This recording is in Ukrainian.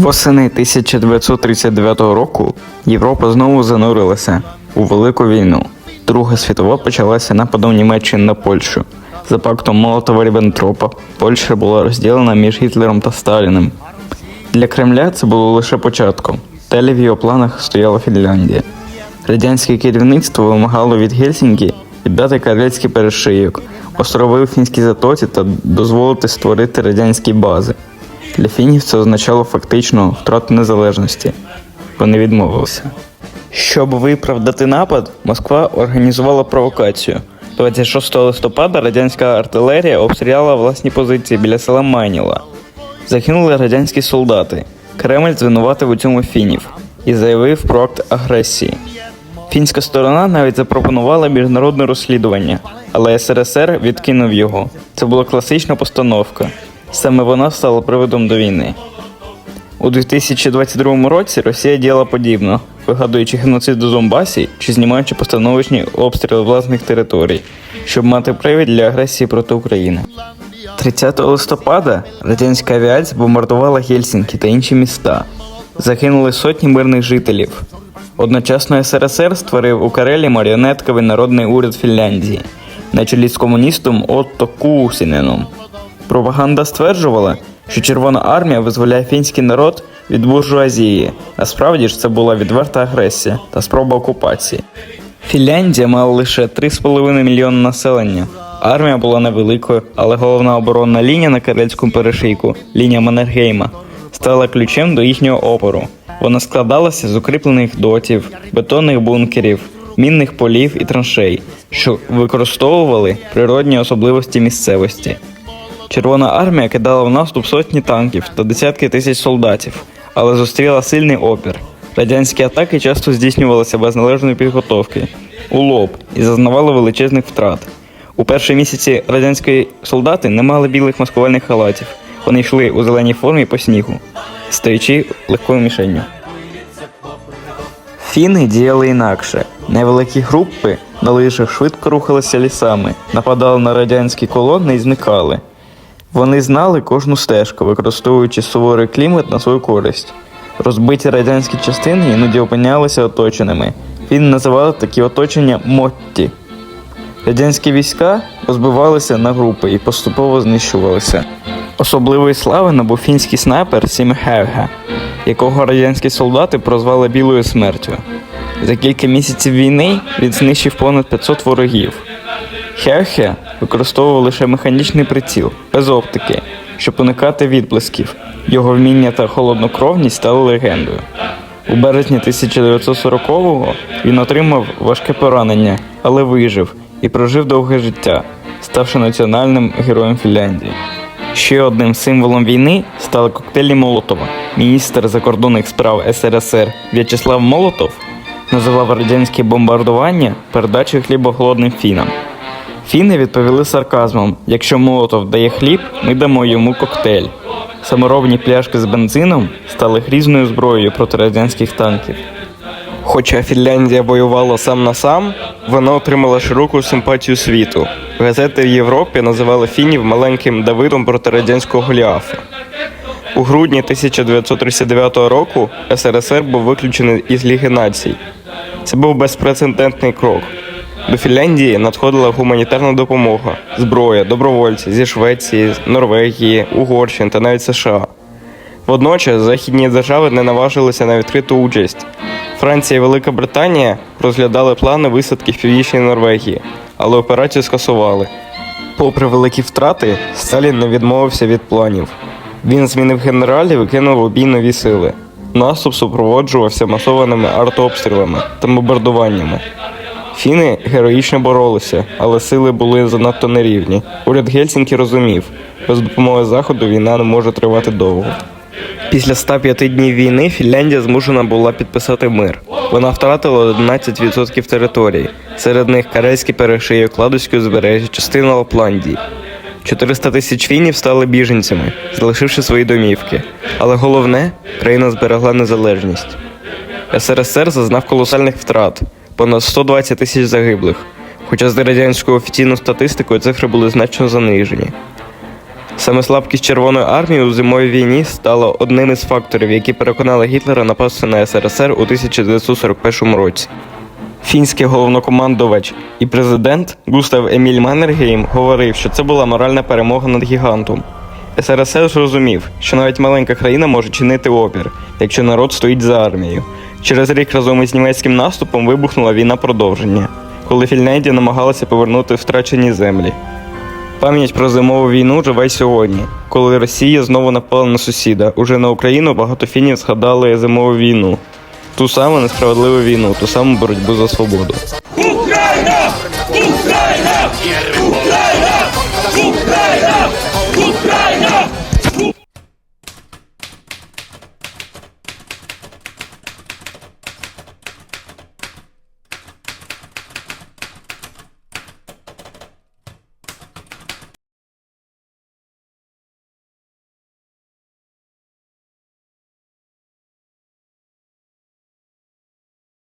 Восени 1939 року Європа знову занурилася у велику війну. Друга світова почалася нападом Німеччини на Польщу. За пактом Молотова-Ріббентропа Польща була розділена між Гітлером та Сталіним. Для Кремля це було лише початком. Далі в його планах стояла Фінляндія. Радянське керівництво вимагало від Гельсінкі віддати карельський перешийок, острови у фінській затоці та дозволити створити радянські бази. Для фінів це означало фактично втрату незалежності. Вони відмовилися. Щоб виправдати напад, Москва організувала провокацію. 26 листопада радянська артилерія обстріляла власні позиції біля села Майніла. Загинули радянські солдати. Кремль звинуватив у цьому фінів і заявив про акт агресії. Фінська сторона навіть запропонувала міжнародне розслідування, але СРСР відкинув його. Це була класична постановка. Саме вона стала приводом до війни. У 2022 році Росія діяла подібно, вигадуючи геноцид у Донбасі чи знімаючи постановочні обстріли власних територій, щоб мати привід для агресії проти України. 30 листопада радянська авіація бомбардувала Гельсінкі та інші міста. Загинули сотні мирних жителів. Одночасно СРСР створив у Карелі маріонетковий народний уряд Фінляндії на чолі з комуністом Отто Кусіненом. Пропаганда стверджувала, що Червона армія визволяє фінський народ від буржуазії. Насправді ж це була відверта агресія та спроба окупації. Фінляндія мала лише 3,5 мільйони населення. Армія була невеликою, але головна оборонна лінія на карельському перешийку, лінія Маннергейма, стала ключем до їхнього опору. Вона складалася з укріплених дотів, бетонних бункерів, мінних полів і траншей, що використовували природні особливості місцевості. Червона армія кидала в наступ сотні танків та десятки тисяч солдатів, але зустріла сильний опір. Радянські атаки часто здійснювалися без належної підготовки, у лоб і зазнавали величезних втрат. У перші місяці радянські солдати не мали білих маскувальних халатів. Вони йшли у зеленій формі по снігу, стаючи легкою мішенню. Фіни діяли інакше. Невеликі групи на лижах швидко рухалися лісами, нападали на радянські колони і зникали. Вони знали кожну стежку, використовуючи суворий клімат на свою користь. Розбиті радянські частини іноді опинялися оточеними. Він називали такі оточення мотті. Радянські війська розбивалися на групи і поступово знищувалися. Особливої слави набув фінський снайпер Сім Хевге, якого радянські солдати прозвали Білою смертю. За кілька місяців війни він знищив понад 500 ворогів. Хехе використовував лише механічний приціл, без оптики, щоб уникати відблисків. Його вміння та холоднокровність стали легендою. У березні 1940-го він отримав важке поранення, але вижив і прожив довге життя, ставши національним героєм Фінляндії. Ще одним символом війни стали коктейлі Молотова. Міністр закордонних справ СРСР В'ячеслав Молотов називав радянське бомбардування передачею хліба голодним фінам. Фіни відповіли сарказмом: якщо Молотов дає хліб, ми дамо йому коктейль. Саморобні пляшки з бензином стали грізною зброєю проти радянських танків. Хоча Фінляндія воювала сам на сам, вона отримала широку симпатію світу. Газети в Європі називали фінів маленьким Давидом проти радянського Голіафа. У грудні 1939 року СРСР був виключений із Ліги націй. Це був безпрецедентний крок. До Фінляндії надходила гуманітарна допомога, зброя, добровольці зі Швеції, Норвегії, Угорщини та навіть США. Водночас західні держави не наважилися на відкриту участь. Франція і Велика Британія розглядали плани висадки в північній Норвегії, але операцію скасували. Попри великі втрати, Сталін не відмовився від планів. Він змінив генералів і кинув у бій нові сили. Наступ супроводжувався масованими артобстрілами та бомбардуваннями. Фіни героїчно боролися, але сили були занадто нерівні. Уряд Гельсінкі розумів, без допомоги Заходу війна не може тривати довго. Після 105 днів війни Фінляндія змушена була підписати мир. Вона втратила 11% території, серед них Карельський перешийок, Ладозьке узбережжя, частина Лапландії. 400 тисяч фінів стали біженцями, залишивши свої домівки. Але головне, країна зберегла незалежність. СРСР зазнав колосальних втрат, понад 120 тисяч загиблих. Хоча за радянською офіційною статистикою цифри були значно занижені. Саме слабкість Червоної армії у зимовій війні стало одним із факторів, які переконали Гітлера напасти на СРСР у 1941 році. Фінський головнокомандувач і президент Густав Еміль Маннергейм говорив, що це була моральна перемога над гігантом. СРСР зрозумів, що навіть маленька країна може чинити опір, якщо народ стоїть за армією. Через рік разом із німецьким наступом вибухнула війна продовження, коли Фінляндія намагалася повернути втрачені землі. Пам'ять про зимову війну живе сьогодні, коли Росія знову напала на сусіда. Уже на Україну багато фінів згадали зимову війну, ту саму несправедливу війну, ту саму боротьбу за свободу.